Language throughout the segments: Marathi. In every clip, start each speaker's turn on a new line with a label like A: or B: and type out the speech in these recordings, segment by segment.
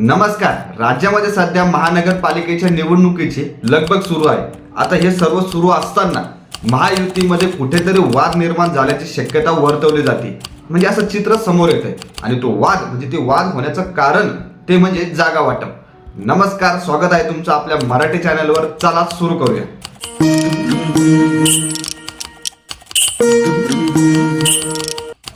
A: नमस्कार. राज्यामध्ये सध्या महानगरपालिकेच्या निवडणुकीची लगबग सुरू आहे. आता हे सर्व सुरू असताना महायुतीमध्ये कुठेतरी वाद निर्माण झाल्याची शक्यता वर्तवली जाते. म्हणजे असं चित्र समोर येत आहे आणि तो वाद म्हणजे ते वाद होण्याचं कारण ते म्हणजे जागा वाटप. नमस्कार स्वागत आहे तुमचं आपल्या मराठी चॅनलवर. चला सुरू करूया.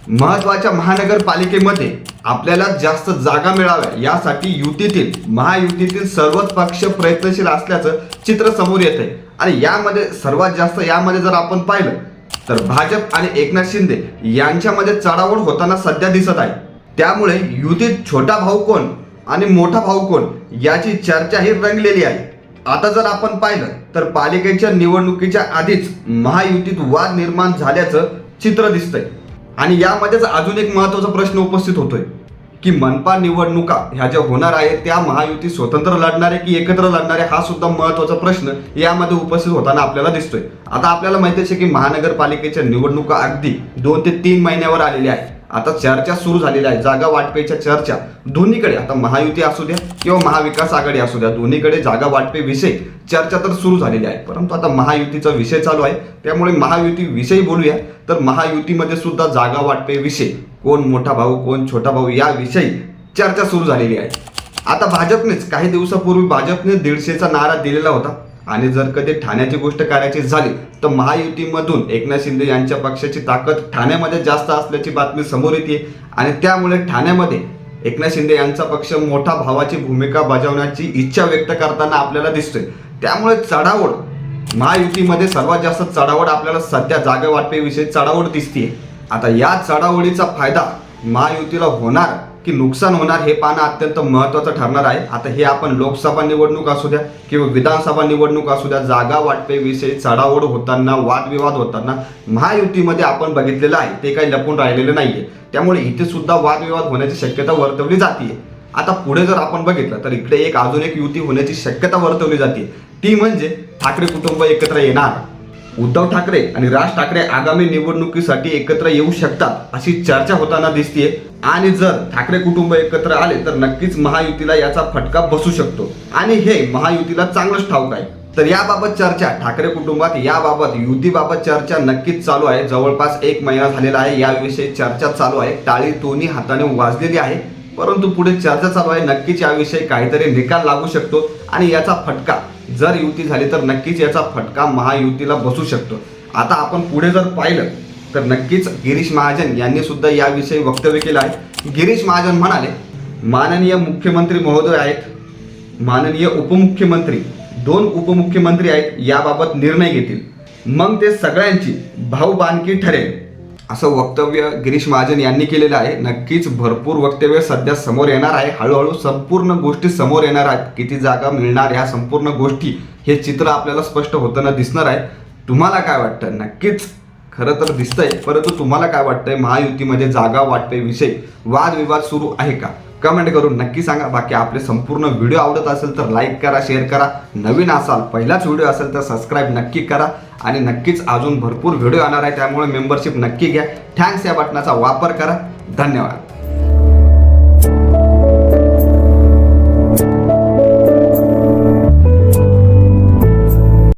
A: महत्त्वाच्या महानगरपालिकेमध्ये आपल्याला जास्त जागा मिळाव्या यासाठी युतीतील महायुतीतील सर्वच पक्ष प्रयत्नशील असल्याचं चित्र समोर येत आहे. आणि यामध्ये सर्वात जास्त यामध्ये जर आपण पाहिलं तर भाजप आणि एकनाथ शिंदे यांच्यामध्ये चढावड होताना सध्या दिसत आहे. त्यामुळे युतीत छोटा भाऊ कोण आणि मोठा भाऊ कोण याची चर्चा ही रंगलेली आहे. आता जर आपण पाहिलं तर पालिकेच्या निवडणुकीच्या आधीच महायुतीत वाद निर्माण झाल्याचं चित्र दिसतंय. आणि यामध्येच अजून एक महत्त्वाचा प्रश्न उपस्थित होतोय की मनपा निवडणुका ह्या ज्या होणार आहेत त्या महायुती स्वतंत्र लढणारे की एकत्र लढणारे हा सुद्धा महत्त्वाचा प्रश्न यामध्ये उपस्थित होताना आपल्याला दिसतोय. आता आपल्याला माहिती आहे की महानगरपालिकेच्या निवडणुका अगदी दोन ते तीन महिन्यावर आलेल्या आहेत. आता चर्चा सुरू झालेल्या आहे जागा वाटपेच्या चर्चा. दोन्हीकडे आता महायुती असू द्या किंवा महाविकास आघाडी असू द्या दोन्हीकडे जागा वाटपे विषय चर्चा तर सुरू झालेली आहे. परंतु आता महायुतीचा विषय चालू आहे. त्यामुळे महायुती विषयी बोलूया. तर महायुतीमध्ये सुद्धा जागा वाटपे विषय. कोण मोठा भाऊ कोण छोटा भाऊ या विषयी चर्चा सुरू झालेली आहे. आता भाजपनेच काही दिवसापूर्वी भाजपने दीडशेचा नारा दिलेला होता. आणि जर कधी ठाण्याची गोष्ट करायची झाली तर महायुतीमधून एकनाथ शिंदे यांच्या पक्षाची ताकद ठाण्यामध्ये जास्त असल्याची बातमी समोर येते. आणि त्यामुळे ठाण्यामध्ये एकनाथ शिंदे यांचा पक्ष मोठा भावाची भूमिका बजावण्याची इच्छा व्यक्त करताना आपल्याला दिसतोय. त्यामुळे चढावड महायुतीमध्ये सर्वात जास्त चढावड आपल्याला सध्या जागा वाटपेविषयी चढावड दिसतीये. आता या चढावडीचा फायदा महायुतीला होणार की नुकसान होणार हे पाहणं अत्यंत महत्त्वाचं ठरणार आहे. आता हे आपण लोकसभा निवडणूक असू द्या किंवा विधानसभा निवडणूक असू द्या जागा वाटपेविषयी चढाओढ होताना वादविवाद होताना महायुतीमध्ये आपण बघितलेलं आहे. ते काही लपून राहिलेलं नाहीये. त्यामुळे इथे सुद्धा वादविवाद होण्याची शक्यता वर्तवली जाते आता पुढे जर आपण बघितलं तर इकडे एक अजून एक युती होण्याची शक्यता वर्तवली जाते ती म्हणजे ठाकरे कुटुंब एकत्र येणार. उद्धव ठाकरे आणि राज ठाकरे आगामी निवडणुकीसाठी एकत्र येऊ शकतात अशी चर्चा होताना दिसतीये. आणि जर ठाकरे कुटुंब एकत्र आले तर नक्कीच महायुतीला याचा फटका बसू शकतो. आणि हे महायुतीला चांगलंच ठाऊक आहे. तर याबाबत चर्चा ठाकरे कुटुंबात याबाबत युतीबाबत चर्चा नक्कीच चालू आहे. जवळपास एक महिना झालेला आहे याविषयी चर्चा चालू आहे. टाळी दोन्ही हाताने वाजलेली आहे. परंतु पुढे चर्चा चालू आहे. नक्कीच याविषयी काहीतरी निकाल लागू शकतो. आणि याचा फटका जर युती झाली तर नक्कीच याचा फटका महायुतीला बसू शकतो. आता आपण पुढे जर पाहिलं तर नक्कीच गिरीश महाजन यांनी सुद्धा याविषयी वक्तव्य केलं आहे. गिरीश महाजन म्हणाले माननीय मुख्यमंत्री महोदय आहेत माननीय उपमुख्यमंत्री दोन उपमुख्यमंत्री आहेत याबाबत निर्णय घेतील. मग ते सगळ्यांची भाऊबानकी ठरेल. असं वक्तव्य गिरीश महाजन यांनी केलेलं आहे. नक्कीच भरपूर वक्तव्य सध्या समोर येणार आहे. हळूहळू संपूर्ण गोष्टी समोर येणार आहेत. किती जागा मिळणार ह्या संपूर्ण गोष्टी हे चित्र आपल्याला स्पष्ट होताना दिसणार आहे. तुम्हाला काय वाटतं नक्कीच खरं तर दिसतंय परंतु तुम्हाला काय वाटतंय? महायुतीमध्ये जागा वाटते विषय वादविवाद सुरू आहे का? कमेंट करून नक्की सांगा. बाकी आपले संपूर्ण व्हिडिओ आवडत असेल तर लाईक करा शेअर करा. नवीन असाल पहिलाच व्हिडिओ असेल तर सबस्क्राईब नक्की करा. आणि नक्कीच अजून भरपूर व्हिडिओ येणार आहे त्यामुळे मेंबरशिप नक्की घ्या. थँक्स या बटनाचा वापर करा. धन्यवाद.